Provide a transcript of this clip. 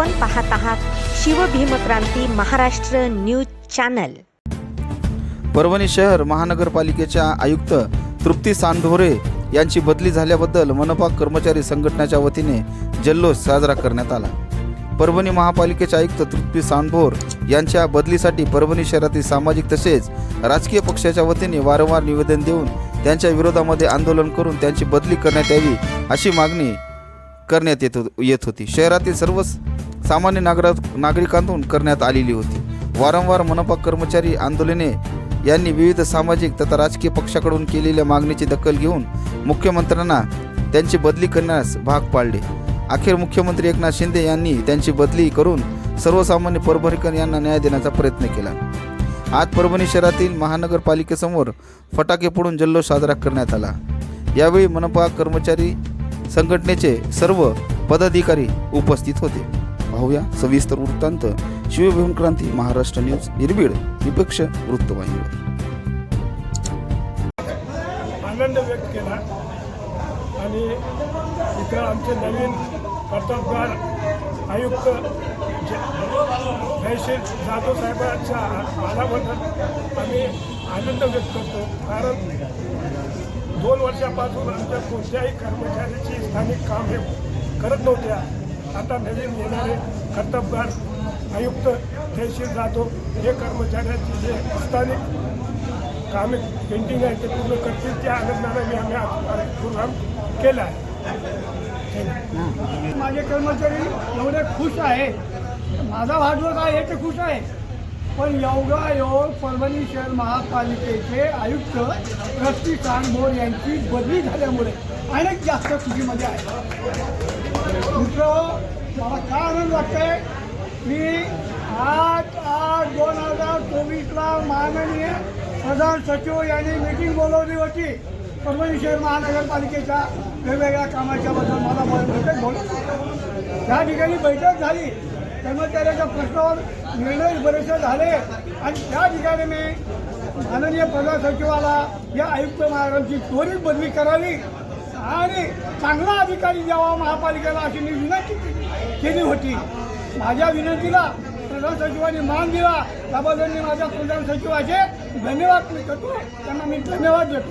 आपण पाहत आहात शिवभीमक्रांती महाराष्ट्र न्यूज चॅनल. परभणी शहर महानगरपालिकेच्या आयुक्त तृप्ती सांढोरे यांची बदली झाल्याबद्दल मनपा कर्मचारी संघटनेच्या वतीने जल्लोष साजरा करण्यात आला. परभणी महापालिकेचे आयुक्त तृप्ती सांडभोर यांच्या बदलीसाठी परभणी शहरातील सामाजिक तसेच राजकीय पक्षाच्या वतीने वारंवार निवेदन देऊन त्यांच्या विरोधामध्ये आंदोलन करून त्यांची बदली करण्यात यावी अशी मागणी करण्यात येत येत होती. शहरातील सर्व सामान्य नागरा नागरिकांतून करण्यात आलेली होती. वारंवार मनपा कर्मचारी आंदोलने यांनी विविध सामाजिक तथा राजकीय पक्षाकडून केलेल्या मागणीची दखल घेऊन मुख्यमंत्र्यांना त्यांची बदली करण्यास भाग पाडले. अखेर मुख्यमंत्री एकनाथ शिंदे यांनी त्यांची बदली करून सर्वसामान्य परभणीकर यांना न्याय देण्याचा प्रयत्न केला. आज परभणी शहरातील महानगरपालिकेसमोर फटाके फोडून जल्लोष साजरा करण्यात आला. यावेळी मनपा कर्मचारी संघटनेचे सर्व पदाधिकारी उपस्थित होते. पाहूया. सविस्तर वृत्तांत. शिवभीमक्रांती महाराष्ट्र न्यूज निर्भीड निपक्ष वृत्तवाहिनीवर आनंद व्यक्त केला. आणि इथं आमचे नवीन कर्तबगार आयुक्त जयशील जाधव साहेबांच्या आल्याबद्दल आम्ही आनंद व्यक्त करतो. कारण दोन वर्षापासून आमच्या कोणत्याही कर्मचाऱ्याची स्थानिक काम हे करत नव्हत्या. आता नवीन येणारे कर्तबगार आयुक्त तहसील जाधव हे कर्मचाऱ्यांची जे स्थानिक कामे पेंटिंग आहे ते पूर्ण करतील त्या आनंदाने मी आम्ही प्रोग्राम केला आहे. माझे कर्मचारी एवढे खुश आहे माझा भाजवर काय आहे ते खुश आहे. पण योगायोग परभणी शहर महापालिकेचे आयुक्त रस्ती कानभोर यांची बदली झाल्यामुळे अनेक जास्त खुशीमध्ये आहे. मित्र मला काय आनंद वाटतंय? मी आठ आठ दोन हजार चोवीसला माननीय प्रधान सचिव यांनी मीटिंग बोलवली होती. परभणी शहर महानगरपालिकेच्या वेगवेगळ्या कामाच्याबद्दल मला बैठक बोलत त्या ठिकाणी बैठक झाली कर्मचाऱ्याच्या प्रश्नावर निर्णय बरेचसे झाले. आणि त्या ठिकाणी मी माननीय प्रधान सचिवाला या आयुक्त महाराजांची त्वरित बदली करावी आणि चांगला अधिकारी द्यावा महापालिकेला अशी मी विनंती केली- होती. माझ्या विनंतीला प्रधान सचिवांनी मान दिला. त्याबद्दल मी माझ्या प्रधान सचिवाचे धन्यवाद मी करतो. त्यांना मी धन्यवाद देतो.